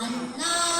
안녕.